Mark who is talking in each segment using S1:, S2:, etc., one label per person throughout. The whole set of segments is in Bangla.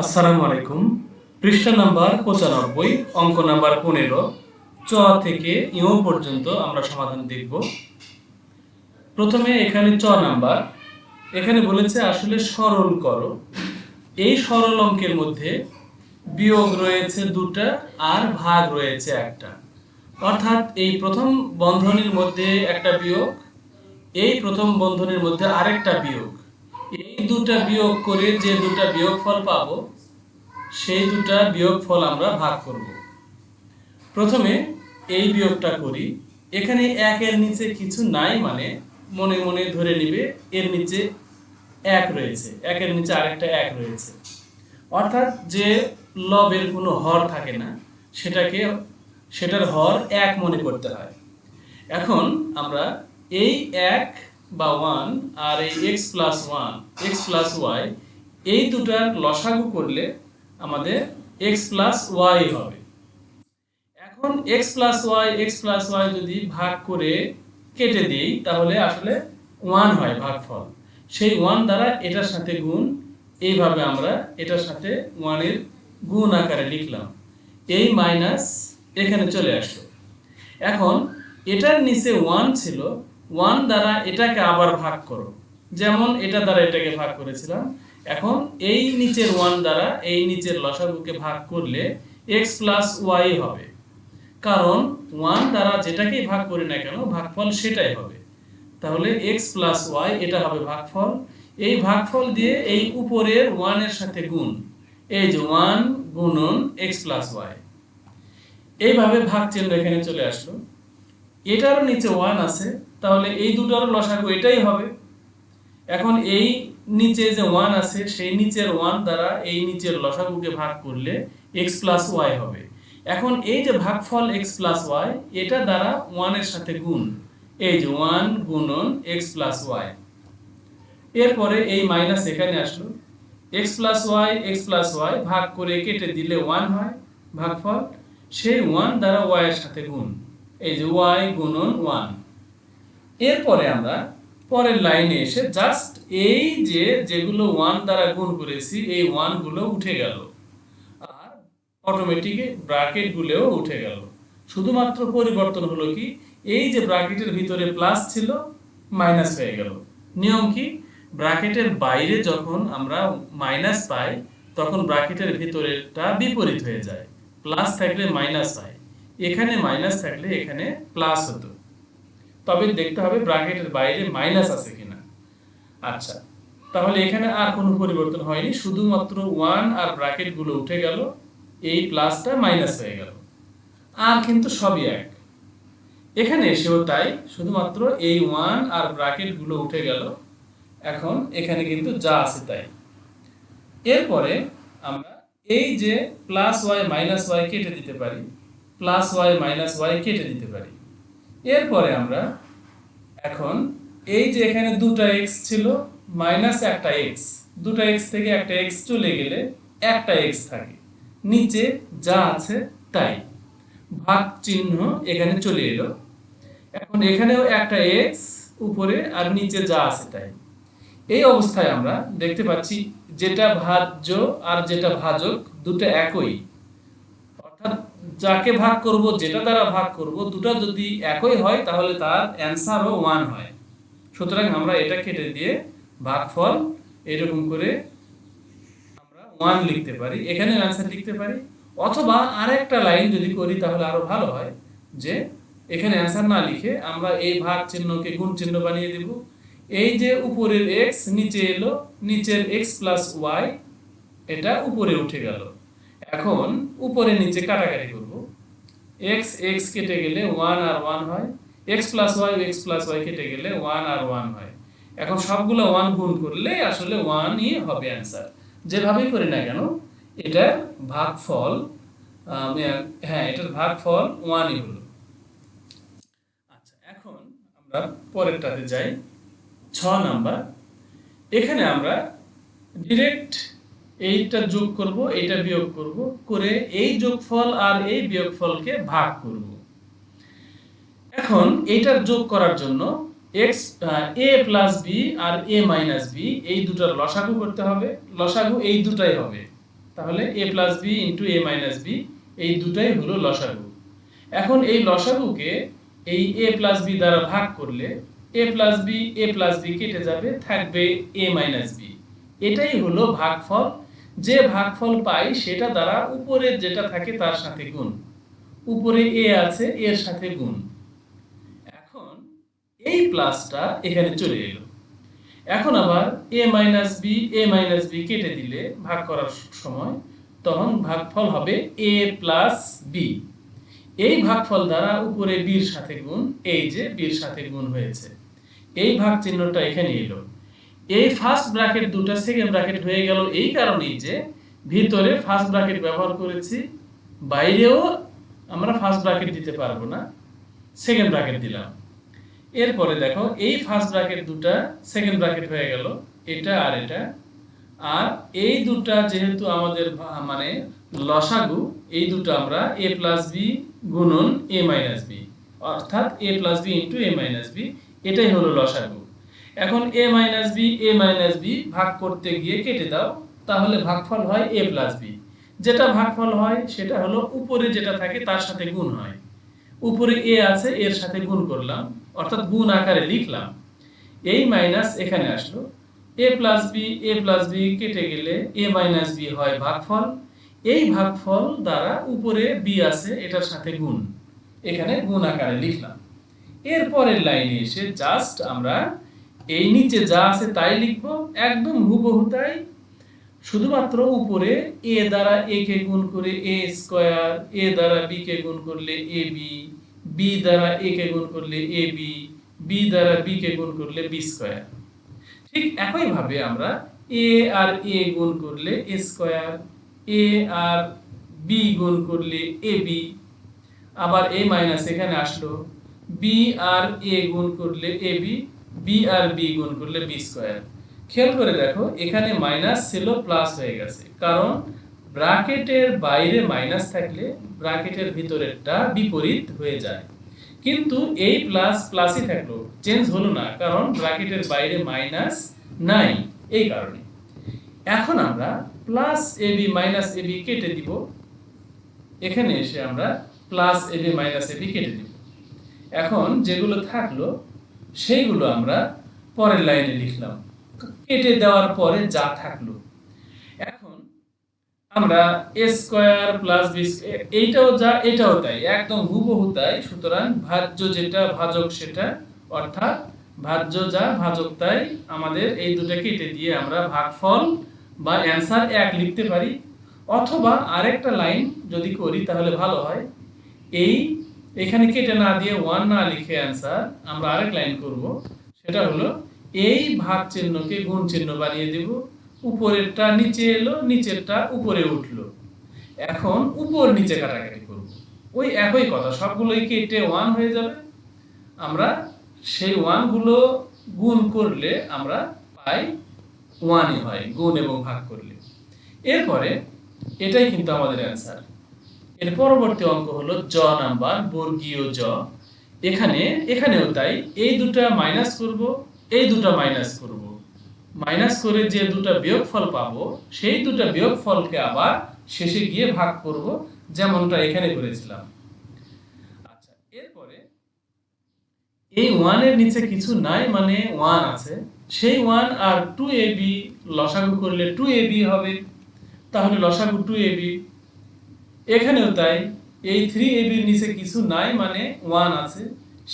S1: আসসালামু আলাইকুম। পৃষ্ঠা নাম্বার পঁচানব্বই, অঙ্ক নাম্বার পনেরো। চ থেকে ইও পর্যন্ত আমরা সমাধান দেখব। প্রথমে এখানে চ নাম্বার। এখানে বলেছে আসলে সরল করো। এই সরল অঙ্কের মধ্যে বিয়োগ রয়েছে দুটা আর ভাগ রয়েছে একটা। অর্থাৎ এই প্রথম বন্ধনীর মধ্যে একটা বিয়োগ, এই প্রথম বন্ধনীর মধ্যে আরেকটা বিয়োগ। এই দুটা বিয়োগ করে যে দুটা বিয়োগফল পাবো, সেই দুটা বিয়োগফল আমরা ভাগ করব। প্রথমে এই বিয়োগটা করি। এখানে একের নিচে কিছু নাই মানে মনে মনে ধরে নিবে, এর নিচে এক রয়েছে। একের নিচে আরেকটা এক রয়েছে। অর্থাৎ যে লবের কোনো হর থাকে না, সেটাকে, সেটার হর এক মনে করতে হয়। এখন আমরা এই এক বা ওয়ান আর এই X plus one X plus Y এই দুটার লসাগু করলে আমাদের এক্স প্লাস ওয়াই হবে। এখন X plus Y X plus Y যদি ভাগ করে কেটে দিই, তাহলে আসলে ওয়ান হয় ভাগফল। সেই ওয়ান দ্বারা এটার সাথে গুণ, এইভাবে আমরা এটার সাথে ওয়ানের গুণ আকারে লিখলাম। এই মাইনাস এখানে চলে আসলো। এখন এটার নিচে ওয়ান ছিল ওয়ান দ্বারা এটাকে আবার ভাগ করো। যেমন এটা দ্বারা এটাকে ভাগ করেছিলাম। এখন এই নিচের ওয়ান দ্বারা এই নিচের লসাগুকে ভাগ করলে এক্স প্লাস ওয়াই হবে। কারণ ওয়ান দ্বারা যেটাকেই ভাগ করি না কেন, ভাগফল সেটাই হবে। তাহলে এক্স প্লাস ওয়াই, এটা হবে ভাগফল। এই ভাগফল দিয়ে এই উপরের ওয়ানের সাথে গুণ। এই যে ওয়ান গুণন এক্স প্লাস ওয়াই। এইভাবে ভাগ চিহ্ন এখানে চলে আসলো। এটারও নিচে ওয়ান আছে, তাহলে এই দুটারও লসাগু এটাই হবে। এখন এই নিচে যে ওয়ান আছে, সেই নিচের ওয়ান দ্বারা এই নিচের লসাগুকে ভাগ করলে এক্স প্লাস ওয়াই হবে। এখন এই যে ভাগফল এক্স প্লাস ওয়াই এটা দ্বারা ওয়ানের সাথে গুণ। এই যে ওয়ান গুণন এক্স প্লাস ওয়াই এরপরে এই মাইনাস এখানে আসলো। X plus Y X plus Y ভাগ করে কেটে দিলে ওয়ান হয় ভাগফল। সেই ওয়ান দ্বারা ওয়াই এর সাথে গুণ। এই যে ওয়াই গুণন ওয়ান এরপরে আমরা পরের লাইনে এসে জাস্ট এই যে যেগুলো ওয়ান দ্বারা গুণ করেছি, এই ওয়ানগুলো উঠে গেল। আর অটোমেটিক ব্র্যাকেটগুলোও উঠে গেল। শুধুমাত্র পরিবর্তন হলো কি, এই যে ব্র্যাকেটের ভিতরে প্লাস ছিল মাইনাস হয়ে গেল। নিয়ম কি ব্র্যাকেটের বাইরে যখন আমরা মাইনাস পাই, তখন ব্র্যাকেটের ভিতরেটা বিপরীত হয়ে যায়। প্লাস থাকলে মাইনাস হয়। এখানে মাইনাস থাকলে এখানে প্লাস হতো। তবে দেখতে হবে ব্র্যাকেটের বাইরে মাইনাস আছে কিনা। আচ্ছা তাহলে এখানে আর কোনো পরিবর্তন হয়নি, শুধুমাত্র ওয়ান আর ব্র্যাকেটগুলো উঠে গেল, এই প্লাসটা মাইনাস হয়ে গেল। আর কিন্তু সবই এক। এখানে এসেও তাই, শুধুমাত্র এই ওয়ান আর ব্র্যাকেটগুলো উঠে গেল, এখন এখানে কিন্তু যা আছে তাই। এরপরে আমরা এই যে প্লাস ওয়াই মাইনাস ওয়াই কেটে দিতে পারি প্লাস ওয়াই মাইনাস ওয়াই কেটে দিতে পারি। এরপরে আমরা এখন এই যে এখানে দুটা এক্স ছিল মাইনাস একটা এক্স দুটা এক্স থেকে একটা এক্স চলে গেলে একটা এক্স থাকে। নিচে যা আছে তাই। ভাগ চিহ্ন এখানে চলে এলো। এখন এখানেও একটা এক্স উপরে আর নিচে যা আছে তাই। এই অবস্থায় আমরা দেখতে পাচ্ছি যেটা ভাজ্য আর যেটা ভাজক দুটো একই। অর্থাৎ যাকে ভাগ করব, যেটা দ্বারা ভাগ করব, দুটো যদি একই হয়, তাহলে তার অ্যান্সারও ওয়ান হয়। সুতরাং আমরা এটা কেটে দিয়ে ভাগফল এরকম করে আমরা ওয়ান লিখতে পারি। এখানে অ্যান্সার লিখতে পারি। অথবা আরেকটা লাইন যদি করি, তাহলে আরও ভালো হয় যে, এখানে অ্যান্সার না লিখে আমরা এই ভাগ চিহ্নকে গুণ চিহ্ন বানিয়ে দেব। এই যে উপরের এক্স নিচে এলো, নিচের এক্স প্লাস ওয়াই এটা উপরে উঠে গেল। এখন উপরে নিচে কাটাকাটি করব। এক্স এক্স কেটে গেলে ওয়ান আর ওয়ান হয় X plus Y X plus Y কেটে গেলে ওয়ান আর ওয়ান হয়। এখন সবগুলো ওয়ান গুণ করলে আসলে ওয়ানই হবে অ্যান্সার যেভাবেই করি না কেন, এটার ভাগফল হ্যাঁ এটার ভাগফল ওয়ানই হলো। আচ্ছা এখন আমরা পরেরটাতে যাই। ছ নাম্বার, এখানে আমরা ডিরেক্ট এইটা যোগ করব, এইটা বিয়োগ করব, করে এই যোগফল আর এই বিয়োগফলকে ভাগ করব। এখন এইটার যোগ করার জন্য এক্স এ প্লাস বি আর এ মাইনাস বি এই দুটার লসাগু করতে হবে। লসাগু এই দুটাই হবে। তাহলে A plus B into A minus B এই দুটাই হলো লসাগু। এখন এই লসাগুকে এই এ প্লাস বি দ্বারা ভাগ করলে A plus B A plus B কেটে যাবে, থাকবে এ মাইনাস বি এটাই হলো ভাগফল যে ভাগফল পাই সেটা দ্বারা উপরে যেটা থাকে তার সাথে গুণ। উপরে এ আছে, এর সাথে গুণ। এখন এই প্লাসটা এখানে চলে এলো। এখন আবার A minus B, A minus B কেটে দিলে ভাগ করার সময় তখন ভাগফল হবে এ প্লাস বি। এই ভাগফল দ্বারা উপরে বির সাথে গুণ, এই যে বির সাথে গুণ হয়েছে। এই ভাগ চিহ্নটা এখানে এলো। এই ফার্স্ট ব্র্যাকেট দুটো সেকেন্ড ব্র্যাকেট হয়ে গেল এই কারণেই যে ভিতরে ফার্স্ট ব্র্যাকেট ব্যবহার করেছি, বাইরেও আমরা ফার্স্ট ব্র্যাকেট দিতে পারব না সেকেন্ড ব্র্যাকেট দিলাম। এরপরে দেখো, এই ফার্স্ট ব্র্যাকেট দুটা সেকেন্ড ব্র্যাকেট হয়ে গেল, এটা আর এটা। আর এই দুটা যেহেতু আমাদের মানে লসাগু, এই দুটো আমরা এ প্লাস বি গুণন এ মাইনাস বি অর্থাৎ A plus B into A minus B এটাই হলো লসাগু। এখন A minus B A minus B ভাগ করতে গিয়ে কেটে দাও, তাহলে ভাগফল হয় এ প্লাস বি যেটা ভাগফল হয় সেটা হলো উপরে যেটা থাকে তার সাথে গুণ হয়। উপরে এ আছে, এর সাথে গুণ করলাম, অর্থাৎ গুণ আকারে লিখলাম। এই মাইনাস এখানে আসলো। A plus B A plus B কেটে গেলে এ মাইনাস বি হয় ভাগফল। এই ভাগফল দ্বারা উপরে বি আছে, এটার সাথে গুণ। এখানে গুণ আকারে লিখলাম। এরপরের লাইনে এসে জাস্ট আমরা এই নিচে যা আছে তাই লিখব, একদম হুবহু তাই। শুধুমাত্র উপরে এ দ্বারা এ কে গুণ করে এ স্কোয়ার, এ দ্বারা বি কে গুণ করলে এ বি বি দ্বারা এ কে গুণ করলে এ বি বি দ্বারা বি কে গুণ করলে বি স্কোয়ার। ঠিক একইভাবে আমরা এ আর এ গুণ করলে এ স্কোয়ার, এ আর বি গুণ করলে এ বি। আবার এ মাইনাস এখানে আসলো, বি আর এ গুণ করলে এ বি বি আর বি গুণ করলে বি স্কোয়ার খেয়াল করে দেখো, এখানে মাইনাস ছিল প্লাস হয়ে গেছে। কারণ ব্র্যাকেটের বাইরে মাইনাস থাকলে ব্র্যাকেটের ভিতরেরটা বিপরীত হয়ে যায়। কিন্তু এই প্লাস প্লাসই থাকল চেঞ্জ হলো না, কারণ ব্র্যাকেটের বাইরে মাইনাস নাই, এই কারণে। এখন আমরা plus A B minus A B কেটে দিব। এখানে এসে আমরা plus A B minus A B কেটে দিব। এখন যেগুলো থাকল সেইগুলো আমরা পরের লাইনে লিখলাম। কেটে দেওয়ার পরে যা থাকল। এখন আমরা এ স্কোয়ার প্লাস বি এইটাও যা, এটাও তাই, একদম হুবহু তাই। সুতরাং ভাজ্য যেটা, ভাজক সেটা, অর্থাৎ ভাজ্য যা, ভাজক তাই, আমাদের এই দুটো কেটে দিয়ে আমরা ভাগফল বা অ্যান্সার এক লিখতে পারি। অথবা আরেকটা লাইন যদি করি তাহলে ভালো হয়। এই এখানে কেটে না দিয়ে ওয়ান না লিখে অ্যান্সার আমরা আরেক লাইন করব। সেটা হলো, এই ভাগ চিহ্নকে গুণ চিহ্ন বানিয়ে দেব। উপরেরটা নিচে এলো, নিচেরটা উপরে উঠল। এখন উপর নিচে কাটাকাটি করব। ওই একই কথা, সবগুলোই কেটে ওয়ান হয়ে যাবে। আমরা সেই ওয়ানগুলো গুণ করলে আমরা পাই ওয়ানই হয়, গুণ এবং ভাগ করলে। এরপরে এটাই কিন্তু আমাদের অ্যান্সার এর পরবর্তী অঙ্ক হলো জ নাম্বার, বর্গীয় জ। এখানে, এখানেও তাই, এই দুটা মাইনাস করব, এই দুটা মাইনাস করব। মাইনাস করে যে দুটা বিয়োগফল পাবো, সেই দুটা বিয়োগফলকে আবার শেষে গিয়ে ভাগ করব, যেমনটা এখানে করেছিলাম। আচ্ছা এরপরে এই ওয়ানের নিচে কিছু নাই মানে ওয়ান আছে। সেই ওয়ান আর টু এ বি লসাগু করলে টু এ বি হবে। তাহলে লসাগু টু এ বি এখানেও তাই, এই থ্রি এ বির নিচে কিছু নাই মানে ওয়ান আছে।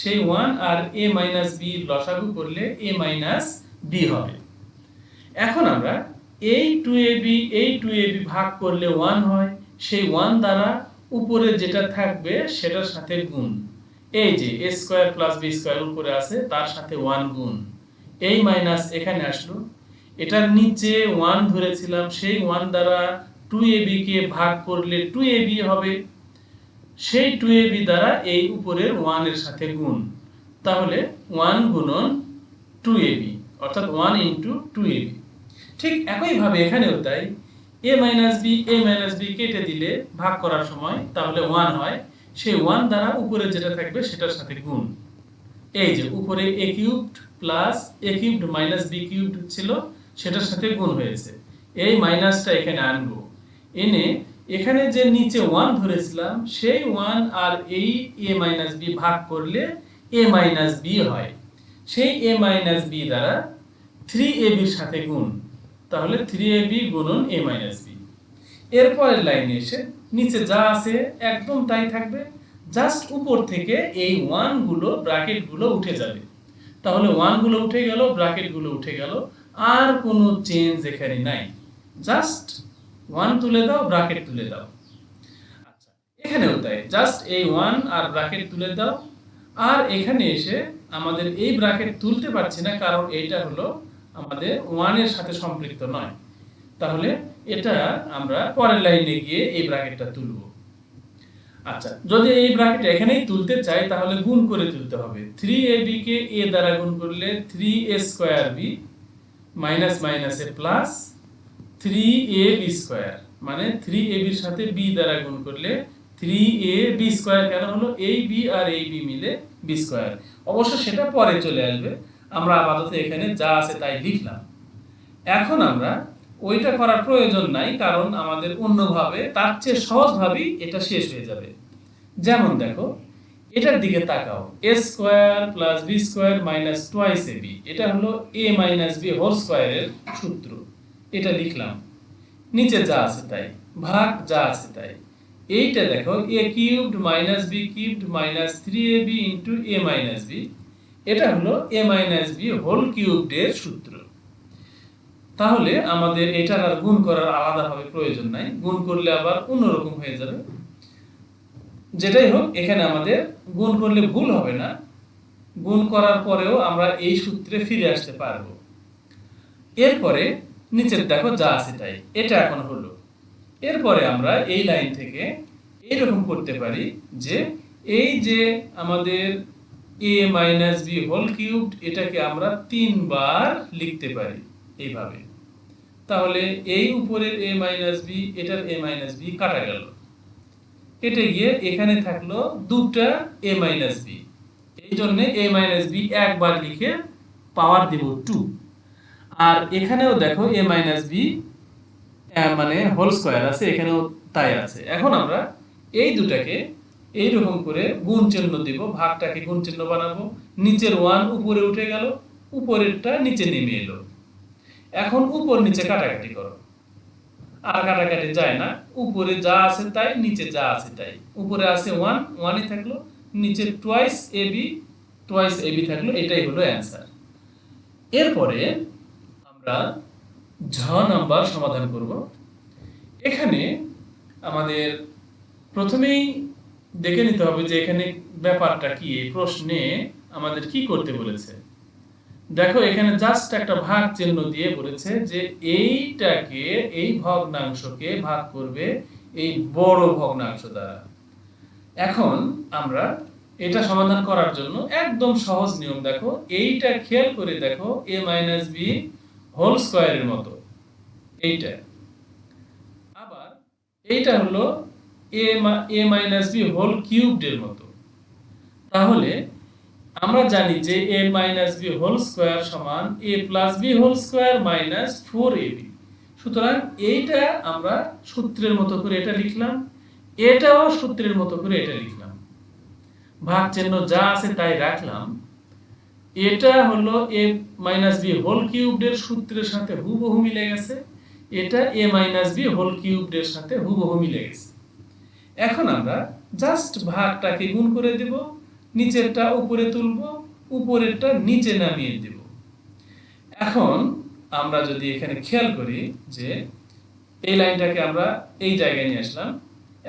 S1: সেই ওয়ান আর এ মাইনাস বি লসাগু করলে এ মাইনাস বি হবে। এখন আমরা এই টু এ বি এই টু এ বি ভাগ করলে ওয়ান হয়। সেই ওয়ান দ্বারা উপরে যেটা থাকবে সেটার সাথে গুণ। এই যে A square plus B square উপরে আছে, তার সাথে ওয়ান গুণ। এই মাইনাস এখানে আসলো। এটার নিচে ওয়ান ধরেছিলাম, সেই ওয়ান দ্বারা টু এ বি কে ভাগ করলে টু এ বি হবে। সেই টু এ বি দ্বারা এই উপরের ওয়ানের সাথে গুণ। তাহলে ওয়ান গুণন টু এ বি অর্থাৎ one into two A B ঠিক একইভাবে এখানেও তাই A minus B A minus B কেটে দিলে ভাগ করার সময় তাহলে ওয়ান হয়। সেই ওয়ান দ্বারা উপরে যেটা থাকবে সেটার সাথে গুণ। এই যে উপরে A cubed plus A cubed minus B cubed ছিল, সেটার সাথে গুণ হয়েছে। এই মাইনাসটা এখানে আনব। এনে এখানে যে নিচে ওয়ান ধরেছিলাম, সেই ওয়ান আর এই এ মাইনাস বি ভাগ করলে এ মাইনাস বি হয়। সেই এ মাইনাস বি দ্বারা থ্রি এ বির সাথে গুণ, তাহলে থ্রি এ বি গুণন এ মাইনাস বি এরপরের লাইনে এসে নিচে যা আছে, একদম তাই থাকবে। জাস্ট উপর থেকে এই ওয়ানগুলো ব্র্যাকেটগুলো উঠে যাবে। তাহলে ওয়ানগুলো উঠে গেল ব্র্যাকেটগুলো উঠে গেল, আর কোনো চেঞ্জ এখানে নাই। জাস্ট ওয়ান তুলে দাও ব্র্যাকেট তুলে দাও। আচ্ছা এখানেও তাই জাস্ট এই ওয়ান আর ব্রাকেট তুলে দাও। আর এখানে এসে আমাদের এই ব্র্যাকেট তুলতে পারছি না, কারণ এইটা হলো আমাদের ওয়ানের সাথে সম্পৃক্ত নয়। তাহলে এটা আমরা পরের লাইনে গিয়ে এই ব্র্যাকেটটা তুলব। আচ্ছা যদি এই ব্র্যাকেট এখানেই তুলতে চাই, তাহলে গুণ করে তুলতে হবে। থ্রি এ বি কে এ দ্বারা গুণ করলে three A square B minus minus plus three A B square মানে থ্রি এ বির সাথে বি দ্বারা গুণ করলে থ্রি এ বি স্কোয়ার কেন হলো? এই বি আর এই বি মিলে বি স্কোয়ার অবশ্য সেটা পরে চলে আসবে। আমরা আপাতত এখানে যা আছে তাই লিখলাম। এখন আমরা ওইটা করার প্রয়োজন নাই, কারণ আমাদের অন্যভাবে, তার চেয়ে সহজভাবেই এটা শেষ হয়ে যাবে। যেমন দেখো, এটার দিকে তাকাও। A square plus B square minus twice A B এটা হলো এ মাইনাস বি হোল স্কোয়ারের সূত্র। এটা লিখলাম। নিচে যা আছে তাই, ভাগ যা আছে তাই। এইটা দেখো, A cubed minus B cubed minus three A B into A minus B. এটা হলো A minus B whole cubed এর সূত্র। তাহলে আমাদের এটার আর গুণ করার আলাদাভাবে প্রয়োজন নাই। গুণ করলে আবার অন্যরকম হয়ে যাবে। যেটাই হোক, এখানে আমাদের গুণ করলে ভুল হবে না। গুণ করার পরেও আমরা এই সূত্রে ফিরে আসতে পারব। এরপরে নিচের দেখো যা আছে তাই। এটা এখন হলো। এরপরে আমরা এই লাইন থেকে এইরকম করতে পারি যে এই যে আমাদের A minus B whole cubed এটাকে আমরা তিনবার লিখতে পারি এইভাবে। তাহলে এই উপরের এ মাইনাস বি এটার এ মাইনাস বি কাটা গেল। কেটে গিয়ে এখানে থাকল দুটা এ মাইনাস বি এই জন্য এ মাইনাস বি একবার লিখে পাওয়ার দিব টু আর এখানেও দেখো এ মাইনাস বি মানে হোল স্কোয়ার আছে, এখানেও তাই আছে। এখন আমরা এই দুটাকে এইরকম করে গুণ চিহ্ন দিব, ভাগটাকে গুণ চিহ্ন বানাবো, নিচের ওয়ান উপরে উঠে গেল, উপরেরটা নিচে নেমে এলো। এখন উপর নিচে কাটাকাটি করো। আর কাটাকাটি যায় না, উপরে যা আছে তাই, নিচে যা আছে তাই। উপরে আছে ওয়ান ওয়ানই থাকল, নিচে twice A B twice A B থাকল, এটাই হলো অ্যান্সার এরপরে আমরা ঝ নাম্বার সমাধান করব। এখানে আমাদের প্রথমেই দেখে নিতে হবে যে এখানে ব্যাপারটা কি, এই প্রশ্নে আমাদের কি করতে বলেছে। দেখো, এখানে জাস্ট একটা ভাগ চিহ্ন দিয়ে বলেছে যে এইটাকে, এই ভগ্নাংশকে ভাগ করবে এই বড় ভগ্নাংশ দ্বারা। এখন আমরা এটা সমাধান করার জন্য একদম সহজ নিয়ম দেখো, এইটা খেয়াল করে দেখো এ মাইনাস বি হোল স্কোয়ারের মতো। এইটা। আবার এইটা হলো A A minus B whole কিউবডের মতো। তাহলে আমরা জানি যে A minus B whole square সমান A plus B whole square minus four A B. সুতরাং এইটা আমরা সূত্রের মতো করে এটা লিখলাম, এটাও সূত্রের মতো করে এটা লিখলাম। ভাগ চিহ্ন যা আছে তাই রাখলাম এটা হলো এ মাইনাস বি হোল কিউবডের সূত্রের সাথে হুবহু মিলে গেছে। এটা এ মাইনাস বি হোল কিউবডের সাথে হুবহু মিলে গেছে। এখন আমরা জাস্ট ভাগটাকে গুণ করে দেব, নিচেরটা উপরে তুলব, উপরেরটা নিচে নামিয়ে দেব। এখন আমরা যদি এখানে খেয়াল করি যে এই লাইনটাকে আমরা এই জায়গায় নিয়ে আসলাম।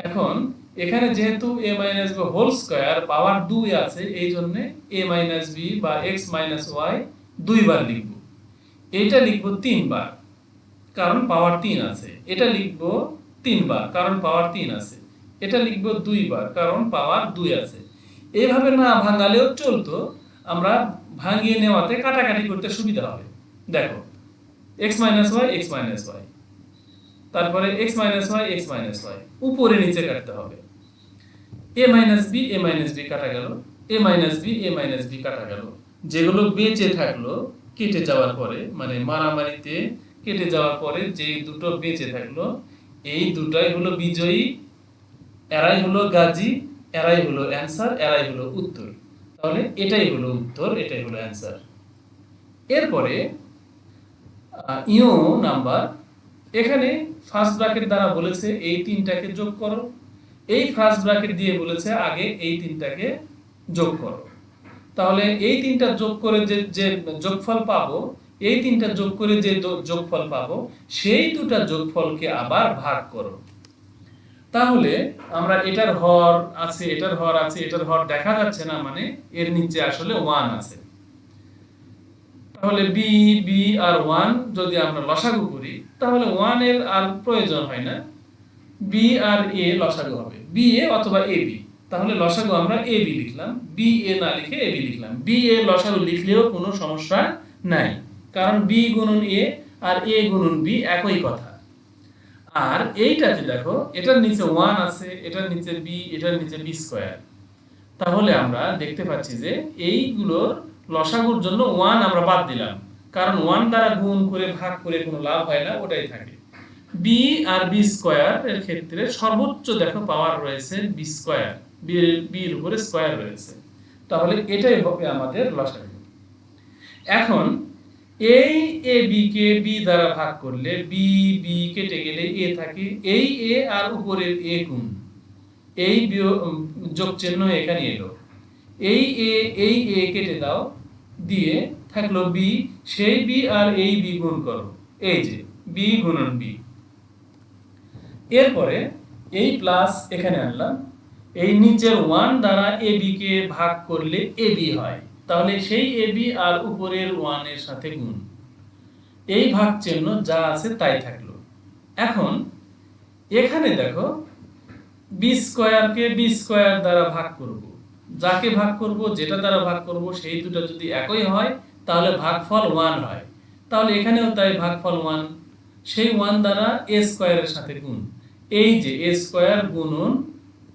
S1: এখন এখানে যেহেতু A minus B whole square power দুই আছে এই জন্য এ মাইনাস বি বা এক্স মাইনাস ওয়াই দুইবার লিখব। এটা লিখব তিনবার, কারণ পাওয়ার তিন আছে। এটা লিখব তিনবার, কারণ পাওয়ার তিন আছে। এটা লিখব দুইবার, কারণ পাওয়ার দুই আছে। এইভাবে না ভাঙালেও চলতো, আমরা ভাঙিয়ে নেওয়াতে কাটাকাটি করতে সুবিধা হবে। দেখো X minus Y X minus Y তারপরে X minus Y X minus Y উপরে নিচে কাটতে হবে। A minus B A minus B কাটা গেল। A minus B A minus B কাটা গেল। যেগুলো বেঁচে থাকল, কেটে যাওয়ার পরে মানে মারামারিতে কেটে যাওয়ার পরে যে দুটো বেঁচে থাকল, এই দুটাই হলো বিজয়ী, এরাই হলো গাজী, এরাই হলো অ্যান্সার এরাই হলো উত্তর। তাহলে এটাই হলো উত্তর, এটাই হলো অ্যান্সার এরপরে ইও নাম্বার এখানে ফার্স্ট ব্র্যাকেট দ্বারা বলেছে এই তিনটাকে যোগ করো। এই ফার্স্ট ব্র্যাকেট দিয়ে বলেছে আগে এই তিনটাকে যোগ করো। তাহলে এই তিনটা যোগ করে যে যে যোগফল পাবো, এই তিনটা যোগ করে যে যোগফল পাবো, সেই দুটা যোগফলকে আবার ভাগ করো। তাহলে আমরা এটার হর আছে, এটার হর আছে, এটার হর দেখা যাচ্ছে না মানে এর নিচে আসলে ওয়ান আছে। তাহলে বি বি আর ওয়ান যদি আমরা লসাগু করি, তাহলে ওয়ানের আর প্রয়োজন হয় না। বি আর এ লসাগু হবে। বি এ অথবা এ বি তাহলে লসাগু আমরা এ বি লিখলাম। বি এ না লিখে এ বি লিখলাম। বি এ লসাগু লিখলেও কোনো সমস্যা নাই। কারণ বি গুণন এ আর এ গুণন বি একই কথা। আর এইটাতে দেখো, এটার নিচে ওয়ান আছে, এটার নিচে বি এটার নিচে বি স্কোয়ার তাহলে আমরা দেখতে পাচ্ছি যে এইগুলোর লসাগুর জন্য ওয়ান আমরা বাদ দিলাম। কারণ ওয়ান দ্বারা গুণ করে ভাগ করে কোনো লাভ হয় না, ওটাই থাকে। বি আর বি স্কোয়ার এর ক্ষেত্রে সর্বোচ্চ দেখো পাওয়ার রয়েছে বি স্কোয়ার বি বির উপরে স্কোয়ার রয়েছে। তাহলে এটাই হবে আমাদের লসাগু। এখন এই এ বি কে বি দ্বারা ভাগ করলে বি বি কেটে গেলে এ থাকে। এই এ আর উপরের এ গুণ, এই যোগ চিহ্ন এখানে এলো। এই এ এই এ কেটে দাও দিয়ে থাকল বি সেই বি আর এই বি গুণ করো। এই যে বি গুণন বি এরপরে এই প্লাস এখানে আনলাম। এই নিচের ওয়ান দ্বারা এ কে ভাগ করলে এ বি হয়। তাহলে সেই এ বি আর উপরের ওয়ানের সাথে গুণ। এই ভাগ চিহ্ন যা আছে তাই থাকল। এখন এখানে দেখো বি স্কোয়ারকে বি স্কোয়ার দ্বারা ভাগ করব। যাকে ভাগ করব, যেটা দ্বারা ভাগ করব, সেই দুটো যদি একই হয়, তাহলে ভাগফল ওয়ান হয়। তাহলে এখানেও তাই ভাগফল ওয়ান। সেই ওয়ান দ্বারা এ স্কোয়ারের সাথে গুণ। এই যে এ স্কোয়ার গুণন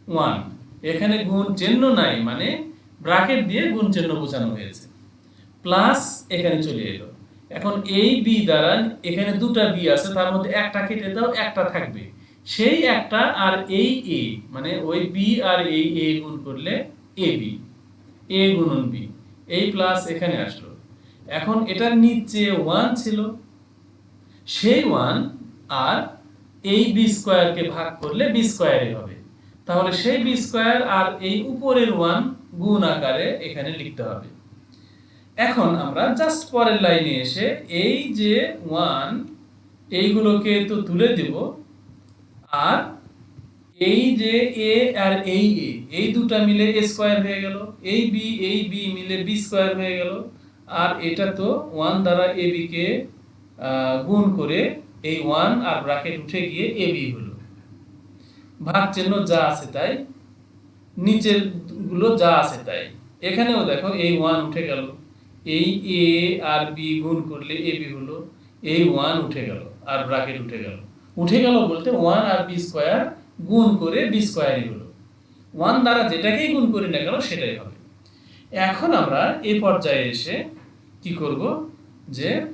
S1: ওয়ান, এখানে গুণ চিহ্ন নাই মানে ব্রাকেট দিয়ে গুণ চিহ্ন বোঝানো হয়েছে। প্লাস এখানে চলে এলো। এখন এই বি দ্বারা এখানে দুটা বি আছে, তার মধ্যে একটা কেটে দাও, একটা থাকবে। সেই একটা আর এই এ মানে ওই বি আর এই এ গুণ করলে এ বি এ গুণন বি এই প্লাস এখানে আসলো। এখন এটার নিচে ওয়ান ছিল। সেই ওয়ান আর এই বি স্কোয়ারকে ভাগ করলে বি স্কোয়ারই হবে। তাহলে সেই বি স্কোয়ার আর এই উপরের ওয়ান গুণ আকারে এখানে লিখতে হবে। এখন আমরা জাস্ট পরের লাইনে এসে এই যে ওয়ান এইগুলোকে তো তুলে দেব। আর এই যে এ আর এই এ এই দুটা মিলে এ স্কোয়ার হয়ে গেল এই বি এই বি মিলে বি স্কোয়ার হয়ে গেল আর এটা তো ওয়ান দ্বারা এ বি কে আহ, গুণ করে এই ওয়ান আর ব্রাকেট উঠে গিয়ে এ বি হলো। ভাগ চিহ্ন যা আছে তাই নিচেরগুলো যা আছে তাই। এখানেও দেখো এই ওয়ান উঠে গেল এই এ আর বি গুণ করলে এ বি হলো এই ওয়ান উঠে গেল আর ব্রাকেট উঠে গেল। উঠে গেল বলতে ওয়ান আর বি স্কোয়ার গুণ করে বি স্কোয়ারই হলো ওয়ান দ্বারা যেটাকেই গুণ করি না কেন সেটাই হবে। এখন আমরা এই পর্যায়ে এসে কি করব? যে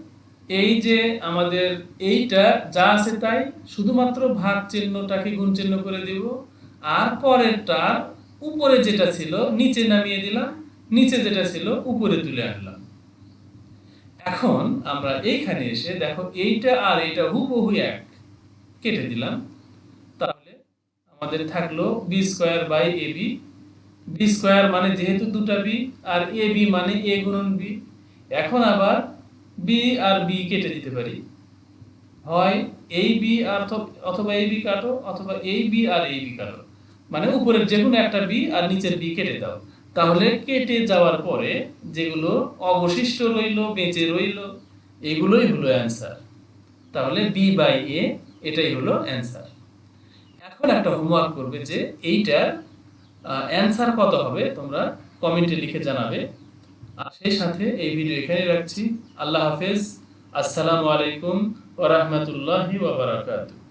S1: এই যে আমাদের এইটা যা আছে তাই শুধুমাত্র ভাগ চিহ্নটাকে গুণ চিহ্ন করে দিব। আর পরেরটার উপরে যেটা ছিল নিচে নামিয়ে দিলাম, নিচে যেটা ছিল উপরে তুলে আনলাম। এখন আমরা এইখানে এসে দেখো এইটা আর এইটা হুবহু এক। কেটে দিলাম। আমাদের থাকল B square by A B B square মানে যেহেতু দুটা বি আর এ বি মানে এ গুণন বি এখন আবার বি আর বি কেটে দিতে পারি। হয় এই বি আর অথবা এই বি কাটো, অথবা এই বি আর এই বি কাটো। মানে উপরের যে কোনো একটা বি আর নিচের বি কেটে দাও। তাহলে কেটে যাওয়ার পরে যেগুলো অবশিষ্ট রইল, বেঁচে রইল, এগুলোই হলো অ্যান্সার তাহলে বি বাই এ এটাই হলো অ্যান্সার এখন একটা হোমওয়ার্ক করবে যে এইটার অ্যান্সার কত হবে তোমরা কমেন্টে লিখে জানাবে। আর সেই সাথে এই ভিডিও এখানে রাখছি। আল্লাহ হাফেজ। আসসালামু আলাইকুম ওরহমতুল্লাহি বারাকাতুহু।